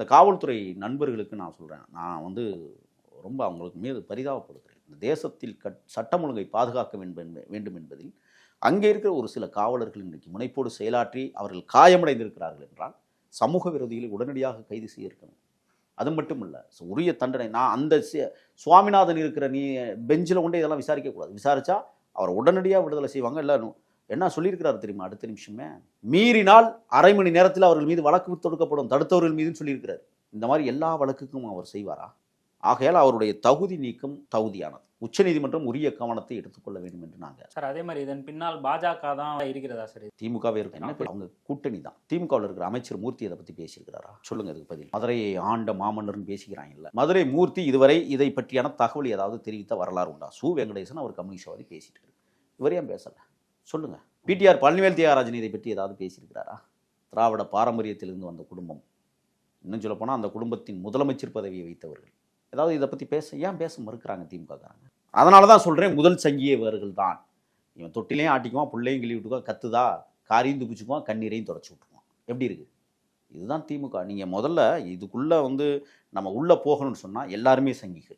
இந்த காவல்துறை நண்பர்களுக்கு நான் சொல்கிறேன் நான் வந்து ரொம்ப அவங்களுக்கு மீது பரிதாபப்படுத்துகிறேன் இந்த தேசத்தில் கட் சட்டம் ஒழுங்கை பாதுகாக்க வேண்டும் என்ப- வேண்டும் என்பதில் அங்கே இருக்கிற ஒரு சில காவலர்கள் இன்றைக்கு முனைப்போடு செயலாற்றி அவர்கள் காயமடைந்திருக்கிறார்கள் என்றால் சமூக விரோதிகளை உடனடியாக கைது செய்யிருக்கணும் அது மட்டும் இல்லை உரிய தண்டனை. நான் அந்த சுவாமிநாதன் இருக்கிற நீ பெஞ்சில் கொண்டு இதெல்லாம் விசாரிக்கக்கூடாது விசாரித்தா அவர் உடனடியாக விடுதலை செய்வாங்க. இல்லை என்ன சொல்லியிருக்கிறாரு தெரியுமா? அடுத்த நிமிஷமே. மீறினால் அரை மணி நேரத்தில் அவர்கள் மீது வழக்கு தொடுக்கப்படும். தடுத்தவர்கள் மீதுன்னு சொல்லியிருக்கிறார். இந்த மாதிரி எல்லா வழக்குக்கும் அவர் செய்வாரா? ஆகையால் அவருடைய தகுதி நீக்கம் தகுதியானது. உச்சநீதிமன்றம் உரிய கவனத்தை எடுத்துக்கொள்ள வேண்டும் என்று நாங்கள். சார் அதே மாதிரி இதன் பின்னால் பாஜக தான் இருக்கிறதா சார்? திமுகவே இருக்கு என்ன அவங்க கூட்டணி தான். திமுகவில் இருக்கிற அமைச்சர் மூர்த்தி அதை பற்றி பேசியிருக்கிறாரா? சொல்லுங்க அதுக்கு பதில். மதுரையை ஆண்ட மாமன்னர்னு பேசிக்கிறாங்க இல்ல மதுரை மூர்த்தி இதுவரை இதை பற்றியான தகவல் ஏதாவது தெரிவித்த வரலாறு உண்டா? சு. வெங்கடேசன் அவர் கம்யூனிஸ்டவாதி பேசிட்டு இவர் ஏன் பேசல? சொல்லுங்கள் பிடிஆர் பழனிவேல் தியாகராஜன் இதை பற்றி ஏதாவது பேசியிருக்கிறாரா? திராவிட பாரம்பரியத்திலிருந்து வந்த குடும்பம். இன்னும் சொல்லப்போனால் அந்த குடும்பத்தின் முதலமைச்சர் பதவியை வைத்தவர்கள். ஏதாவது இதை பற்றி பேச ஏன் பேச மறுக்கிறாங்க திமுகக்காரங்க அதனால தான் சொல்கிறேன் முதல் சங்கியவர்கள் தான். இவன் தொட்டிலையும் ஆட்டிக்குவான் பிள்ளையும் கிள்ளி விட்டுக்குவான் கத்துதா காரியும் துப்பிச்சுக்குவான் கண்ணீரையும் தொடச்சி விட்டுருவான் எப்படி இருக்குது இதுதான் திமுக. நீங்கள் முதல்ல இதுக்குள்ளே வந்து நம்ம உள்ளே போகணும்னு சொன்னால் எல்லாருமே சங்கிகள்.